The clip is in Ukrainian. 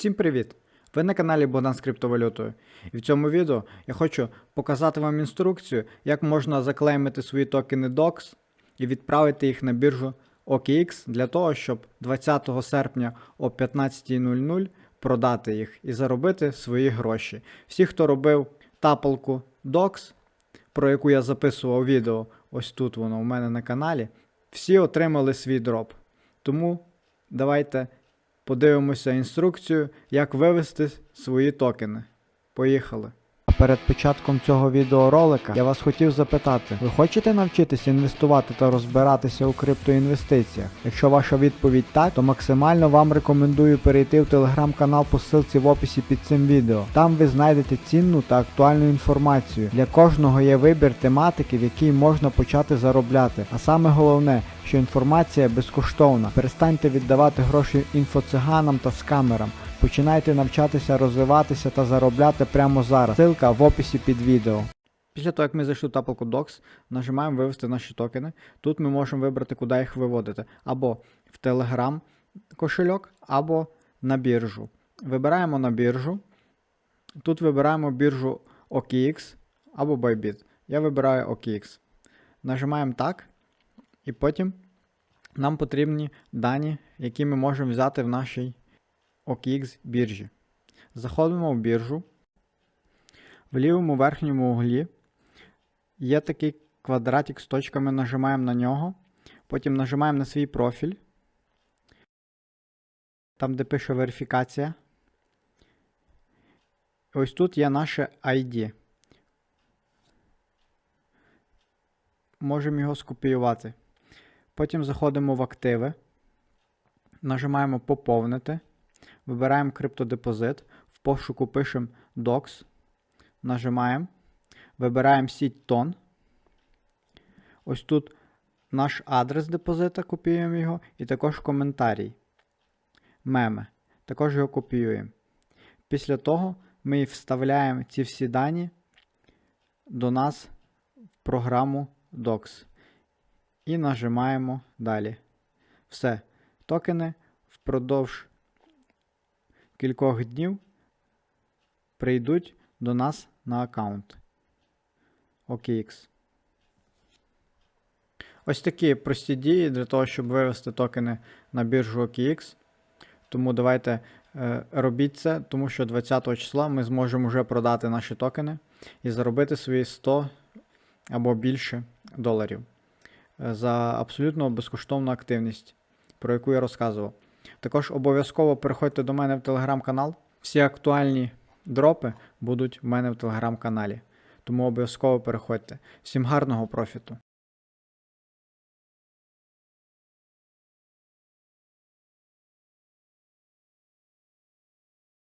Всім привіт! Ви на каналі Богдан з криптовалютою. І в цьому відео я хочу показати вам інструкцію, як можна заклеймити свої токени DOX і відправити їх на біржу OKX для того, щоб 20 серпня о 15.00 продати їх і заробити свої гроші. Всі, хто робив тапалку DOX, про яку я записував відео, ось тут воно у мене на каналі, всі отримали свій дроп. Тому давайте подивимося інструкцію, як вивести свої токени. Поїхали. Перед початком цього відеоролика я вас хотів запитати: ви хочете навчитися інвестувати та розбиратися у криптоінвестиціях? Якщо ваша відповідь так, то максимально вам рекомендую перейти в телеграм-канал по ссылці в описі під цим відео. Там ви знайдете цінну та актуальну інформацію. Для кожного є вибір тематики, в якій можна почати заробляти. А саме головне, що інформація безкоштовна. Перестаньте віддавати гроші інфоциганам та скамерам. Починайте навчатися, розвиватися та заробляти прямо зараз. Ссылка в описі під відео. Після того, як ми зайшли в тапалку Docs, нажимаємо вивести наші токени. Тут ми можемо вибрати, куди їх виводити. Або в Telegram кошельок, або на біржу. Вибираємо на біржу. Тут вибираємо біржу OKX або Bybit. Я вибираю OKX. Нажимаємо так. І потім нам потрібні дані, які ми можемо взяти в нашій OKX біржі. Заходимо в біржу. В лівому верхньому углі є такий квадратик з точками, нажимаємо на нього. Потім нажимаємо на свій профіль. Там, де пише верифікація. Ось тут є наше ID. Можемо його скопіювати. Потім заходимо в активи. Нажимаємо Поповнити. Вибираємо криптодепозит. В пошуку пишемо DOX. Нажимаємо. Вибираємо сіть тон. Ось тут наш адрес депозита, копіюємо його, і також коментарій. Меми. Також його копіюємо. Після того ми вставляємо ці всі дані до нас в програму Docs. І нажимаємо далі. Все. Токени впродовж кількох днів прийдуть до нас на аккаунт OKX. Ось такі прості дії для того, щоб вивести токени на біржу OKX. Тому давайте е, робіть це, тому що 20 числа ми зможемо вже продати наші токени і заробити свої 100 або більше доларів е, за абсолютно безкоштовну активність, про яку я розказував. Також обов'язково переходьте до мене в телеграм-канал. Всі актуальні дропи будуть в мене в телеграм-каналі. Тому обов'язково переходьте. Всім гарного профіту!